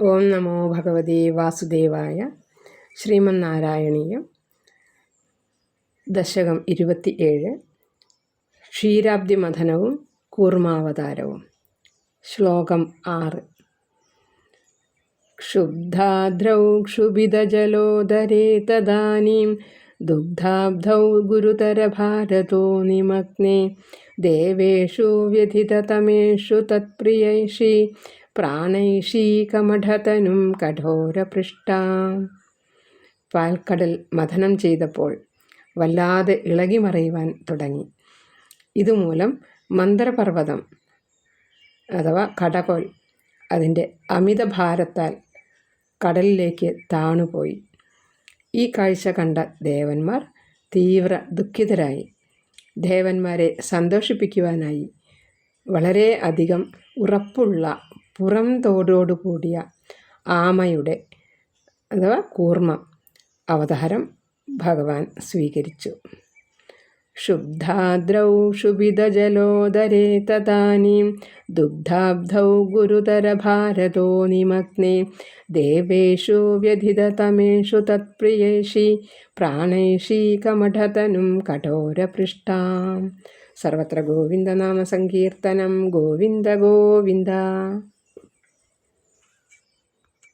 ഓം നമോ ഭഗവതേ വാസുദേവായ ശ്രീമന്നാരായണീയ ദശകം ഇരുപത്തി ഏഴ് ക്ഷീരാബ്ദി മഥനവും കൂർമാവതാരവും. ശ്ലോകം ആറ്. ക്ഷുബ്ധാദ്രൗ ക്ഷുഭിതജലോദരേ തദാനീം दुग्धाब्धौ गुरुतरभारतो निमग्ने देवेषु व्यथिततमेषु तत्प्रियैषी പ്രാണൈഷീകമഠതനും കഠോരപൃഷ്ട പാൽക്കടൽ മഥനം ചെയ്തപ്പോൾ വല്ലാതെ ഇളകി മറയുവാൻ തുടങ്ങി ഇതുമൂലം മന്ദരപർവ്വതം അഥവാ കടകോൽ അതിൻ്റെ അമിതഭാരത്താൽ കടലിലേക്ക് താണുപോയി ഈ കാഴ്ച കണ്ട ദേവന്മാർ തീവ്ര ദുഃഖിതരായി. ദേവന്മാരെ സന്തോഷിപ്പിക്കുവാനായി വളരെ അധികം ഉറപ്പുള്ള പുറം തോടോടുകൂടിയ ആമയുടെ അഥവാ കൂർമ്മ അവതാരം ഭഗവാൻ സ്വീകരിച്ചു. शुब्धाद्रौ क्षुभिदजलोदरे तदानीं दुग्धाब्धौ गुरुतरभारतो निमग्ने देवेषु व्यधिततमेषु तत्प्रियेषि प्राणैषी कमठतनुं कठोरपृष्ठां सर्वत्र गोविन्दनामसङ्कीर्तनं गोविन्द गोविन्द